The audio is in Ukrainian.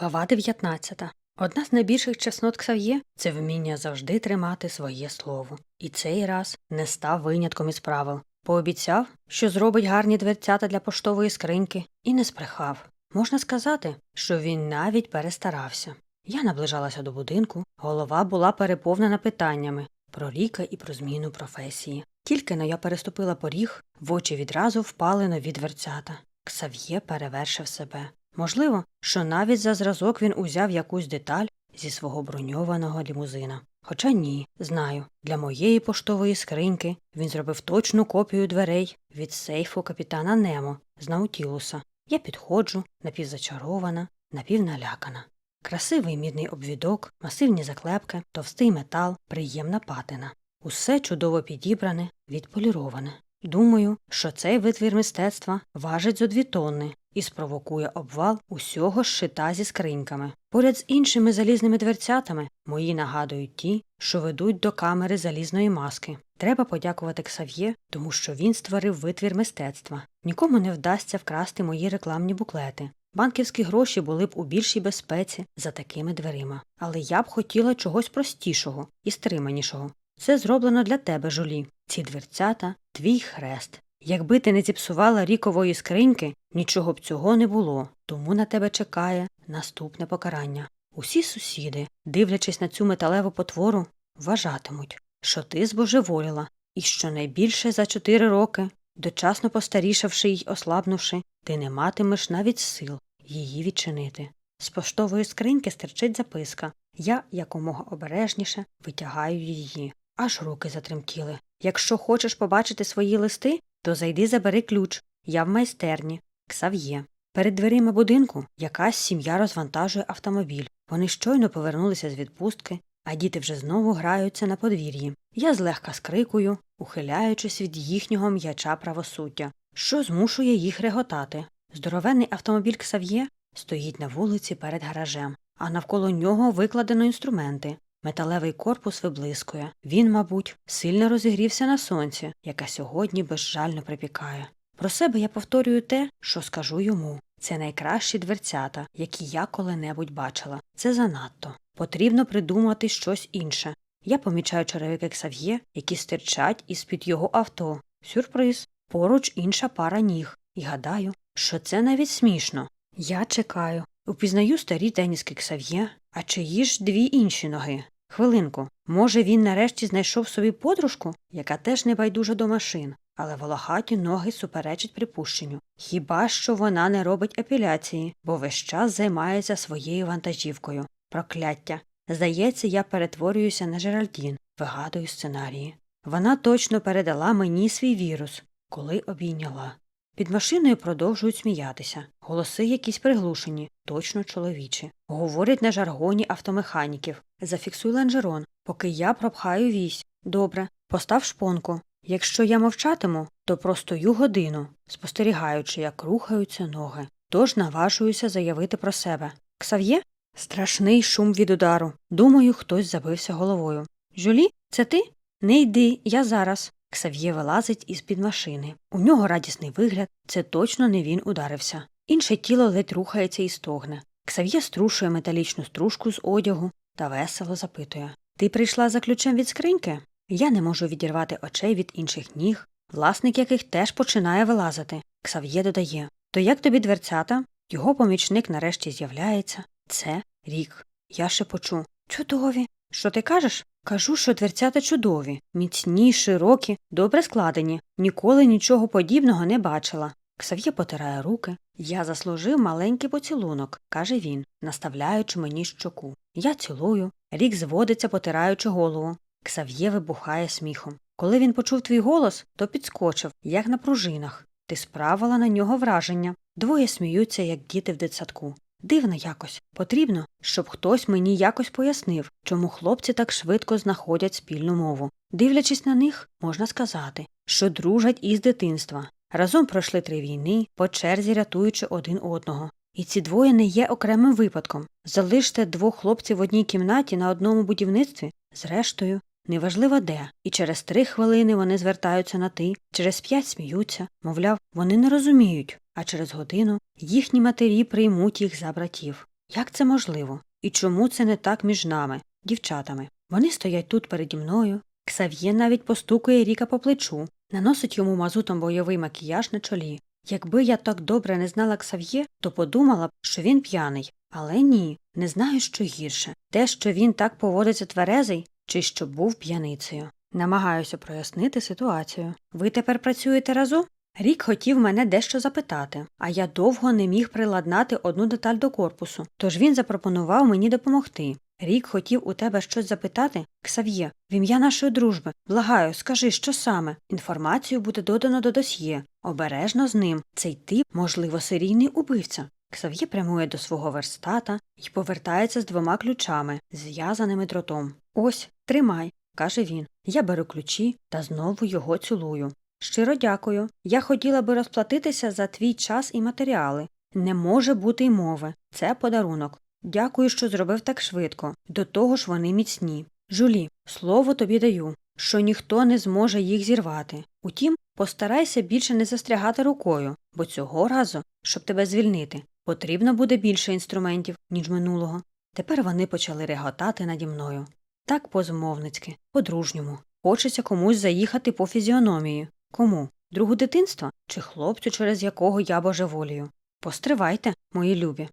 Глава 19. Одна з найбільших чеснот Ксав'є – це вміння завжди тримати своє слово. І цей раз не став винятком із правил. Пообіцяв, що зробить гарні дверцята для поштової скриньки, і не спрехав. Можна сказати, що він навіть перестарався. Я наближалася до будинку, голова була переповнена питаннями про Ріка і про зміну професії. Тільки но я переступила поріг, в очі відразу впали нові дверцята. Ксав'є перевершив себе. Можливо, що навіть за зразок він узяв якусь деталь зі свого броньованого лімузина. Хоча ні, знаю, для моєї поштової скриньки він зробив точну копію дверей від сейфу капітана Немо з Наутілуса. Я підходжу, напівзачарована, напівналякана. Красивий мідний обвідок, масивні заклепки, товстий метал, приємна патина. Усе чудово підібране, відполіроване. Думаю, що цей витвір мистецтва важить зо дві тонни і спровокує обвал усього щита зі скриньками. Поряд з іншими залізними дверцятами мої нагадують ті, що ведуть до камери залізної маски. Треба подякувати Ксав'є, тому що він створив витвір мистецтва. Нікому не вдасться вкрасти мої рекламні буклети. Банківські гроші були б у більшій безпеці за такими дверима. Але я б хотіла чогось простішого і стриманішого. Це зроблено для тебе, жулі. Ці дверцята твій хрест. Якби ти не зіпсувала рікової скриньки, нічого б цього не було, тому на тебе чекає наступне покарання. Усі сусіди, дивлячись на цю металеву потвору, вважатимуть, що ти збожеволіла, і що найбільше за чотири роки, дочасно постарішавши й ослабнувши, ти не матимеш навіть сил її відчинити. З поштової скриньки стирчить записка. Я якомога обережніше витягаю її. Аж руки затремтіли. Якщо хочеш побачити свої листи, то зайди забери ключ. Я в майстерні. Ксав'є. Перед дверима будинку якась сім'я розвантажує автомобіль. Вони щойно повернулися з відпустки, а діти вже знову граються на подвір'ї. Я злегка скрикую, ухиляючись від їхнього м'яча правосуддя, що змушує їх реготати. Здоровенний автомобіль Ксав'є стоїть на вулиці перед гаражем, а навколо нього викладено інструменти. Металевий корпус виблискує. Він, мабуть, сильно розігрівся на сонці, яке сьогодні безжально припікає. Про себе я повторюю те, що скажу йому. Це найкращі дверцята, які я коли-небудь бачила. Це занадто. Потрібно придумати щось інше. Я помічаю черевики Ксав'є, які стирчать із під його авто. Сюрприз. Поруч інша пара ніг. І гадаю, що це навіть смішно. Я чекаю. Упізнаю старі теніски Ксав'є, а чиї ж дві інші ноги. Хвилинку, може, він нарешті знайшов собі подружку, яка теж не байдужа до машин, але волохаті ноги суперечать припущенню. Хіба що вона не робить епіляції, бо весь час займається своєю вантажівкою. Прокляття. Здається, я перетворююся на Жеральдін, вигадую сценарії. Вона точно передала мені свій вірус, коли обійняла. Під машиною продовжують сміятися. Голоси якісь приглушені, точно чоловічі. Говорять на жаргоні автомеханіків. Зафіксуй ланжерон, поки я пропхаю вісь. Добре, постав шпонку. Якщо я мовчатиму, то простою годину, спостерігаючи, як рухаються ноги. Тож наважуюся заявити про себе. Ксав'є? Страшний шум від удару. Думаю, хтось забився головою. Жюлі, це ти? Не йди, я зараз. Ксав'є вилазить із під машини. У нього радісний вигляд, це точно не він ударився. Інше тіло ледь рухається і стогне. Ксав'є струшує металічну стружку з одягу та весело запитує Ти прийшла за ключем від скриньки? Я не можу відірвати очей від інших ніг, власник яких теж починає вилазити. Ксав'є додає То як тобі дверцята? Його помічник нарешті з'являється. Це рік. Я шепочу Чудові. Що ти кажеш? Кажу, що дверцята чудові, міцні, широкі, добре складені. Ніколи нічого подібного не бачила. Ксав'є потирає руки. Я заслужив маленький поцілунок, каже він, наставляючи мені щоку. Я цілую. Рік зводиться, потираючи голову. Ксав'є вибухає сміхом. Коли він почув твій голос, то підскочив, як на пружинах. Ти справила на нього враження. Двоє сміються, як діти в дитсадку. Дивно якось. Потрібно, щоб хтось мені якось пояснив, чому хлопці так швидко знаходять спільну мову. Дивлячись на них, можна сказати, що дружать із дитинства. Разом пройшли три війни, по черзі рятуючи один одного. І ці двоє не є окремим випадком. Залиште двох хлопців в одній кімнаті на одному будівництві, зрештою, неважливо де, і через три хвилини вони звертаються на ти, через п'ять сміються, мовляв, вони не розуміють, а через годину їхні матері приймуть їх за братів. Як це можливо? І чому це не так між нами, дівчатами? Вони стоять тут переді мною. Ксав'є навіть постукує Ріка по плечу, наносить йому мазутом бойовий макіяж на чолі. Якби я так добре не знала Ксав'є, то подумала б, що він п'яний. Але ні, не знаю, що гірше те, що він так поводиться тверезий, чи що був п'яницею. Намагаюся прояснити ситуацію. Ви тепер працюєте разом? Рік хотів мене дещо запитати, а я довго не міг приладнати одну деталь до корпусу, тож він запропонував мені допомогти. Рік хотів у тебе щось запитати, Ксав'є, в ім'я нашої дружби. Благаю, скажи, що саме. Інформацію буде додано до досьє. Обережно з ним. Цей тип, можливо, серійний убивця. Ксав'є прямує до свого верстата і повертається з двома ключами, зв'язаними дротом. Ось, тримай, каже він. Я беру ключі та знову його цілую. Щиро дякую. Я хотіла би розплатитися за твій час і матеріали. Не може бути й мови. Це подарунок. Дякую, що зробив так швидко. До того ж вони міцні. Жулі, слово тобі даю, що ніхто не зможе їх зірвати. Утім, постарайся більше не застрягати рукою, бо цього разу, щоб тебе звільнити, потрібно буде більше інструментів, ніж минулого. Тепер вони почали реготати наді мною. Так позмовницьки, по-дружньому. Хочеться комусь заїхати по фізіономії. Кому? Другу дитинства чи хлопцю, через якого я божеволію? Постривайте, мої любі.